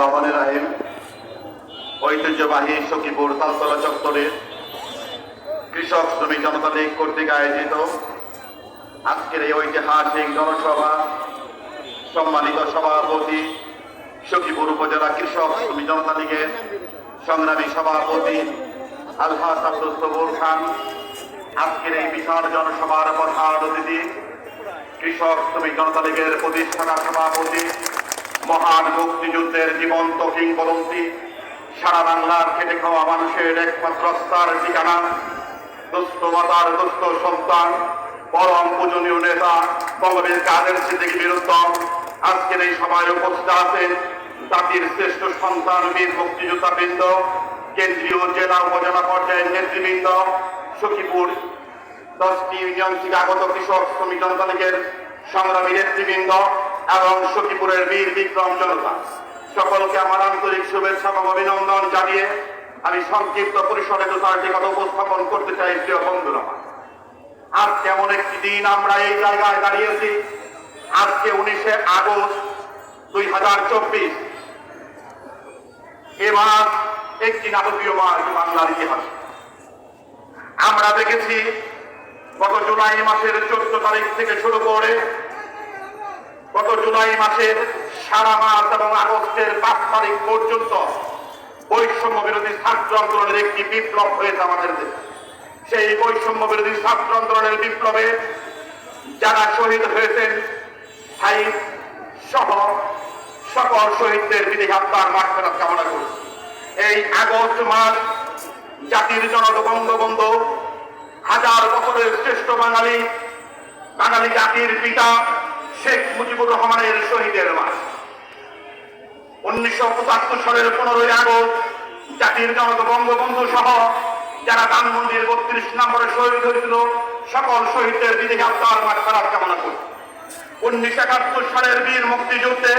রহমান রাহিম। ঐতিহ্যবাহী সখীপুর তালতলা চত্বরে কৃষক শ্রমিক জনতা লীগ কর্তৃক আয়োজিত আজকের এই ঐতিহাসিক জনসভা সম্মানিত সভাপতি সখীপুর উপজেলা কৃষক শ্রমিক জনতা লীগের সংগ্রামী সভাপতি আলহাজ আব্দুল সবুর খান আজকের এই বিশাল জনসভার প্রধান অতিথি, কৃষক শ্রমিক জনতা লীগের প্রতিষ্ঠাতা সভাপতি, মহান মুক্তিযুদ্ধের জীবন্ত কিংবদন্তি, সারা বাংলার খেটে খাওয়া মানুষের একমাত্র রাস্তার ঠিকানা, দুস্থ মাতার দুস্থ সন্তান, পরম পূজনীয় নেতা বঙ্গবীর কাদের সিদ্দিকী বিরুদ্ধ আজকের এই সভায় উপস্থিত আছেন জাতির শ্রেষ্ঠ সন্তান বীর মুক্তিযোদ্ধা বৃন্দ কেন্দ্রীয় জেলা উপজেলা পর্যায়ের নেতৃবৃন্দ সখীপুর, দশটি ইউনিয়ন থেকে আগত কৃষক শ্রমিক জনতা লীগের সংগ্রামী নেতৃবৃন্দ এবং সখীপুরের বীর বিক্রম জনতা। সকলকে আমার আন্তরিক শুভেচ্ছা এবং অভিনন্দন জানিয়ে আমি সংক্ষিপ্ত পরিসরে দু চারটি কথা উপস্থাপন করতে চাই, প্রিয় বন্ধুরা। আমার। আজকে এমন একটি দিন আমরা এই জায়গায় দাঁড়িয়েছি। আজকে উনিশে আগস্ট দুই হাজার চব্বিশ। এবার একটি নাটকীয় মাস বাংলার ইতিহাসে। আমরা দেখেছি গত জুলাই মাসের চোদ্দ তারিখ থেকে শুরু করে গত জুলাই মাসের সারা মাস এবং আগস্টের পাঁচ তারিখ পর্যন্ত বৈষম্য বিরোধী ছাত্র আন্দোলনের একটি বিপ্লব হয়েছে আমাদের দেশে। সেই বৈষম্য বিরোধী ছাত্র আন্দোলনের বিপ্লবে যারা শহীদ হয়েছেন সাইদ সহ সকল শহীদদের বিধি আত্মার মাঠফেরত কামনা করছি এই আগস্ট মাস জাতির জনক বঙ্গবন্ধু হাজার বছরের শ্রেষ্ঠ বাঙালি বাঙালি জাতির পিতা শেখ মুজিবুর রহমানের শহীদের মাস উনিশশো পঁচাত্তর সালের পনেরোই আগস্ট জাতির জনক বঙ্গবন্ধু সহ যারা ধানমন্দির বত্রিশ নম্বরে শহীদ হয়েছিল, সকল শহীদদের বিধি আত্মার মাঠ খারাপ কামনা করি। উনিশশো একাত্তর সালের বীর মুক্তিযুদ্ধে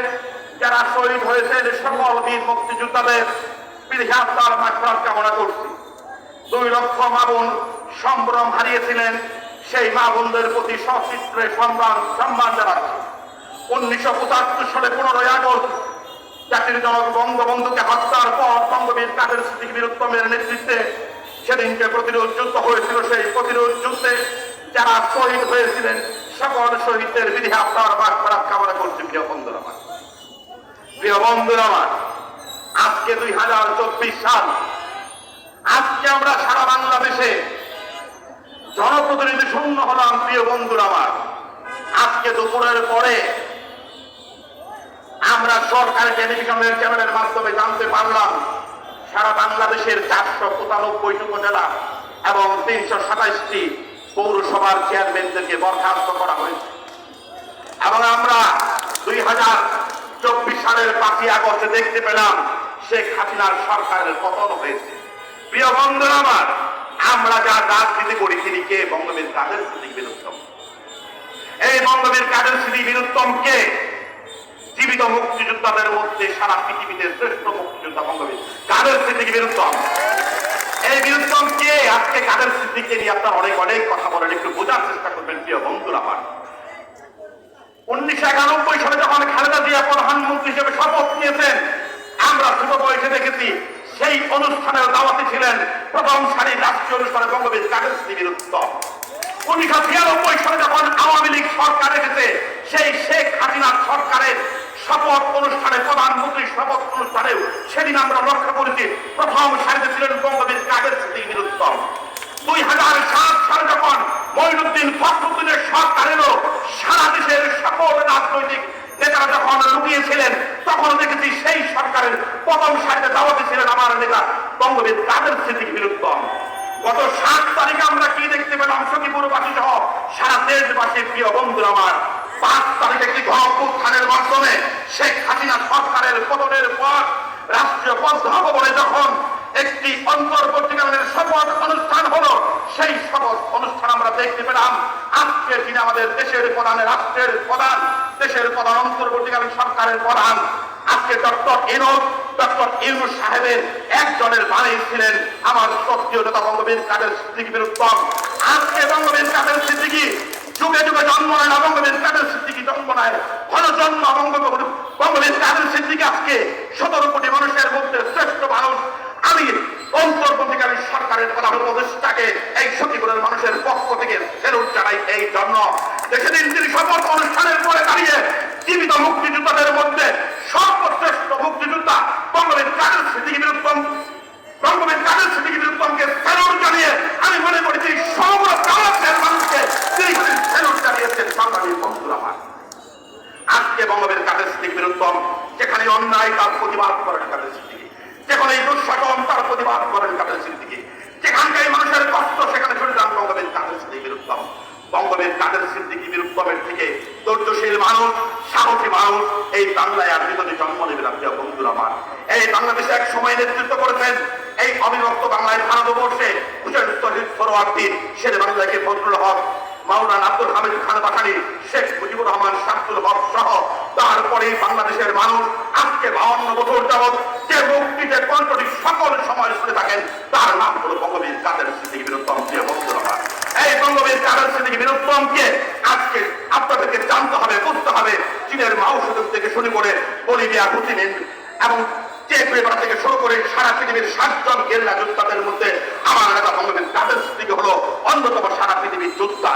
যারা শহীদ হয়েছেন, সকল বীর মুক্তিযোদ্ধাদের বিধি আত্মার মাঠ খারাপ কামনা করছি। দুই লক্ষ মা বোন সম্ভ্রম হারিয়েছিলেন, সেই মা বোনদের প্রতি সচিত্রে সম্মান সম্মান জানাচ্ছি। উনিশশো পঁচাত্তর সালে পনেরোই আগস্ট জাতির জনক বঙ্গবন্ধুকে হত্যার পর বঙ্গবীর কাদের স্মৃতি বীরুত্তমের নেতৃত্বে সেদিনকে প্রতিরোধ যুদ্ধ হয়েছিল, সেই প্রতিরোধ যুদ্ধে যারা শহীদ হয়েছিলেন, সকল শহীদদের বিধি আপনার বাক খারাপ কামনা করছি, প্রিয় বন্ধুরা প্রিয় বন্ধুরা আজকে দুই হাজার চব্বিশ সাল আজকে আমরা সারা বাংলাদেশে জনপ্রতিনিধি শূন্য হলাম, প্রিয় বন্ধুরা আমার। আজকে দুপুরের পরে আমরা সরকারি টেলিভিশনের চ্যানেলের মাধ্যমে জানতে পারলাম, সারা বাংলাদেশের চারশো পঁচানব্বইটি উপজেলা এবং তিনশো সাতাইশটি পৌরসভার চেয়ারম্যানদেরকে বরখাস্ত করা হয়েছে। এবং আমরা দুই হাজার চব্বিশ সালের পাঁচই আগস্টে দেখতে পেলাম শেখ হাসিনার সরকারের পতন হয়েছে। প্রিয় বন্ধুরা আমার, আমরা যা রাজনীতি করি তিনি কে? বঙ্গবীর কাদের স্মৃতি বিরুদ্ধম এই বঙ্গবীর কাদের স্মৃতি বিরুদ্ধমকে জীবিত মুক্তিযোদ্ধাদের মধ্যে সারা পৃথিবীতে শ্রেষ্ঠ মুক্তিযোদ্ধা বঙ্গবীর। কাদের স্মৃতিকে বিরুদ্ধম এই বিরুদ্ধম কে? আজকে কাদের স্মৃতিকে নিয়ে আপনার অনেক অনেক কথা বলেন একটু বোঝার চেষ্টা করবেন প্রিয় বন্ধুরা আমার। উনিশশো একানব্বই সালে যখন খালেদা জিয়া প্রধানমন্ত্রী হিসেবে শপথ নিয়েছেন, আমরা ছোট বয়সে দেখেছি সেই অনুষ্ঠানের দাওয়াতে ছিলেন প্রথম সারির রাষ্ট্রীয় অনুষ্ঠানে বঙ্গবীর কাদের বিরুদ্ধ। উনিশশো ছিয়ানব্বই সালে যখন আওয়ামী লীগ সরকার এসেছে, সেই শেখ হাসিনার সরকারের শপথ অনুষ্ঠানে, প্রধানমন্ত্রীর শপথ অনুষ্ঠানেও সেদিন আমরা লক্ষ্য করেছি, প্রথম সারিতে ছিলেন বঙ্গবীর কাদের বিরুদ্ধ। দুই হাজার সাত সালে যখন মঈনুদ্দিন ফখরুদ্দিনের সরকার এলো, সারা দেশের সকল রাজনৈতিক নেতারা যখন লুকিয়েছিলেন, তখন দেখেছি সেই সরকারের প্রথম সারিতে দাওয়াতে ছিলেন আমার নেতা বঙ্গবীর কাদের স্মৃতির বিরুদ্ধ গত সাত তারিখে আমরা কি দেখতে পেলাম? সখীপুরবাসী সহ সারা দেশবাসীর প্রিয় বন্ধুরা আমার, পাঁচ তারিখে একটি গণপুত্থানের মাধ্যমে শেখ হাসিনা সরকারের পতনের পর রাষ্ট্রীয় পদ্মভবনে যখন একটি অন্তর্বর্তীকালীন শপথ অনুষ্ঠান হলো, সেই শপথ অনুষ্ঠান আমরা দেখতে পেলাম। আজকে যিনি আমাদের দেশের প্রধান রাষ্ট্রের প্রধান, দেশের প্রধান অন্তর্বর্তীকালীন সরকারের প্রধান, আজকে ডক্টর এনক ডক্টর ইউনুস সাহেবের একজনের বাণী ছিলেন আমার সত্যীয় নেতা বঙ্গবীর কাদের সিদ্দিকি বিরুদ্ধম আজকে বঙ্গবীর কাদের সিদ্দিকি যুগে যুগে জন্ম নেয় না, বঙ্গবীর কাদের সিদ্দিকি জন্ম নেয়। হল জন্ম বঙ্গবীর কাদের সিদ্দিকি আজকে সতেরো কোটি মানুষের মধ্যে শ্রেষ্ঠ মানুষ। আমি অন্তর্বর্তীকালীন সরকারের প্রধান উপদেষ্টাকে এই সচিবের মানুষের পক্ষ থেকে ফেরত জানাই এই জন্য। সেদিন তিনি শপথ অনুষ্ঠানের পরে দাঁড়িয়ে জীবিত মুক্তিযোদ্ধাদের মধ্যে সর্বশ্রেষ্ঠ মুক্তিযোদ্ধা বঙ্গবীর কাদের স্মৃতি বিরুদ্ধম বঙ্গবীর কাদের স্মৃতি বিরুদ্ধমকে ফেরত জানিয়ে আমি মনে করি তিনি সমগ্র বাংলাদেশের মানুষকে তিনি ফেরত জানিয়েছেন সাংবাদিক বন্ধুরা আমার আজকে বঙ্গবীর কাদের স্মৃতি বিরুদ্ধম যেখানে অন্যায় তার প্রতিবাদ করেন কাদের স্মৃতি যেখানে দুঃশাসন তার প্রতিবাদ করেন কাদের স্মৃতিকে যেখানকার মানুষের কষ্ট সেখানে ছুটে যান বঙ্গবীর কাদের স্মৃতি বিরুদ্ধম বঙ্গবীর কাদের সিদ্দিকি বিরুদ্ধমের থেকে ধৈর্যশীল মানুষ সাহসী মানুষ এই বাংলায় আর ভিতরে জন্ম নেবে না প্রিয় বন্ধুরা আমার। এই বাংলাদেশে এক সময় নেতৃত্ব করেছেন। এই অবিভক্ত বাংলায় ভারতবর্ষে হুসেন শহীদ বাংলাকে ফজলুল হক, মাওলানা আব্দুল হামিদ খান বাসানি শেখ মুজিবুর রহমান শামসুল হক সহ। তারপরে বাংলাদেশের মানুষ আজকে বাউন্ন বছর যাবৎ যে মুক্তিতে কণ্ঠটি সকল সময় শুনে থাকেন, তার নাম হলো বঙ্গবীর কাদের স্মৃতি বিরুদ্ধম প্রিয় বন্ধুরা এই বঙ্গবীর কাদের স্মৃতি আজকে আপনাদেরকে জানতে হবে, বুঝতে হবে। চীনের মাও সুযোগ থেকে শুরু করে বলিভিয়া প্রতিদিন এবং থেকে শুরু করে সারা পৃথিবীর সাতজন গেরিলা যোদ্ধাদের মধ্যে আমার নেতা বঙ্গবেন কাদের স্মৃতি হলো অন্যতম সারা পৃথিবীর যোদ্ধা।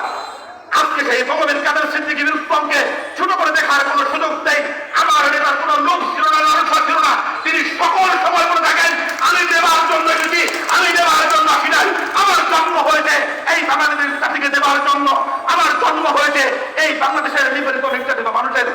আজকে সেই বঙ্গবেন কাদের সিদ্দিকি বিরুদ্ধমকে ছোট করে দেখার কোনো সুযোগ নেই আমার নেতার কোনো লোক ছিল না লালসা ছিল না তিনি সকল সময় করে থাকেন আমি দেবার জন্য এসেছি আমি দেবার জন্য আসি নাই আমার জন্ম হয়েছে এই বাংলাদেশের জাতিকে দেবার জন্য আমার জন্ম হয়েছে এই বাংলাদেশের নিবেদিত নির্যাতিত মানুষের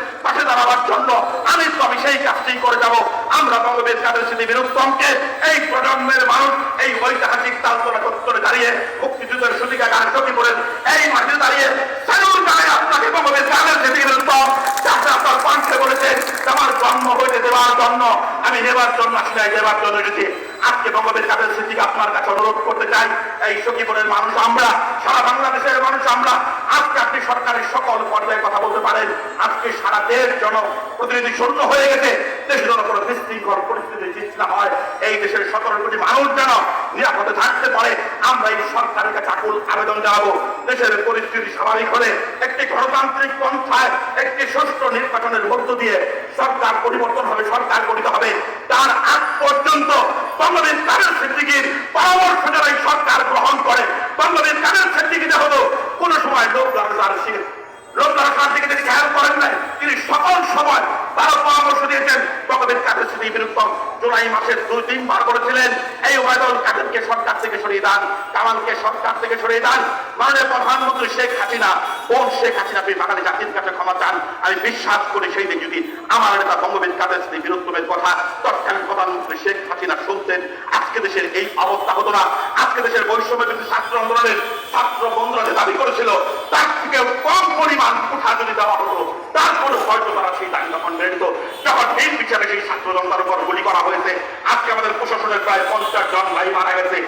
দাঁড়াবার জন্য আমি তো আমি সেই কাজটি করে যাব। আমরা বঙ্গবীর কাদের স্মৃতি বিরুদ্ধমকে এই প্রজন্মের মানুষ, এই ঐতিহাসিক তালতলা চত্বরে দাঁড়িয়ে মুক্তিযুদ্ধের সুতিকা গান সখী করেন এই মাঠে দাঁড়িয়ে সেলুর গায়ে আপনাকে বঙ্গবীর কাদের স্মৃতি বিরুদ্ধম যাতে আপনার কণ্ঠে বলেছে আমার জন্ম হইতে দেওয়ার জন্য আমি নেবার জন্য আসলে নেবার জন্য এসেছি আজকে বঙ্গবীর কাদের স্মৃতি আপনার কাছে অনুরোধ করতে চাই, এই সখীপুরের মানুষ আমরা, সারা বাংলাদেশের মানুষ আমরা, আজকে আপনি সরকারের সকল পর্যায়ে কথা বলতে পারেন। আজকে সারা দেশ জন প্রতিনিধি শূন্য হয়ে গেছে। বিশৃঙ্খল পরিস্থিতি সৃষ্টি হয়, এই দেশের সতেরো কোটি মানুষ যেন নিরাপদে থাকতে পারে, আমরা এই সরকারের কাছে আকুল আবেদন জানাব। দেশের পরিস্থিতি স্বাভাবিক হলে একটি গণতান্ত্রিক পন্থায় একটি সুষ্ঠু নির্বাচনের মধ্য দিয়ে সরকার পরিবর্তন হবে, সরকার গঠিত হবে। তার আগ পর্যন্ত বঙ্গবীর কাদের সিদ্দিকির পরামর্শ যারা সরকার গ্রহণ করে। বঙ্গবীর কাদের সিদ্দিকিতে হলো কোনো সময় লোক লালসার শিখ লোক লালসার দিকে তিনি করেন নাই, তিনি সকল সময় তারা পরামর্শ দিয়েছেন বঙ্গবীর কাদের সাথে বিরুদ্ধম জুলাই মাসের দুই তিনবার করেছিলেন এই ওবায়দুল কাদেরকে সরকার থেকে সরিয়ে দেন, কামালকে সরকার থেকে সরিয়ে দেন। মাননীয় প্রধানমন্ত্রী শেখ হাসিনা কোন শেখ হাসিনা, আপনি বাঙালি জাতির কাছে ক্ষমা চান। আমি বিশ্বাস করি সেই দিন যদি আমার নেতা বঙ্গবীর কাদের স্মৃতি বিরুদ্ধমের কথা তৎকালীন প্রধানমন্ত্রী শেখ হাসিনা শুনতেন, আজকে দেশের এই অবস্থা হতো না। আজকে দেশের বৈষম্য বিরোধী ছাত্র আন্দোলনের ছাত্র বন্ধুরা যে দাবি করেছিল, তার থেকে কম পরিমাণ কোঠা যদি দেওয়া হতো তারপরে হয়তো তারা সেই তখন মেনে যখন এই বিচারে সেই ছাত্র জনতার উপর গুলি করা হয়েছে। আজকে আমাদের প্রশাসনের প্রায় পঞ্চাশ জন ভাই মারা গেছে।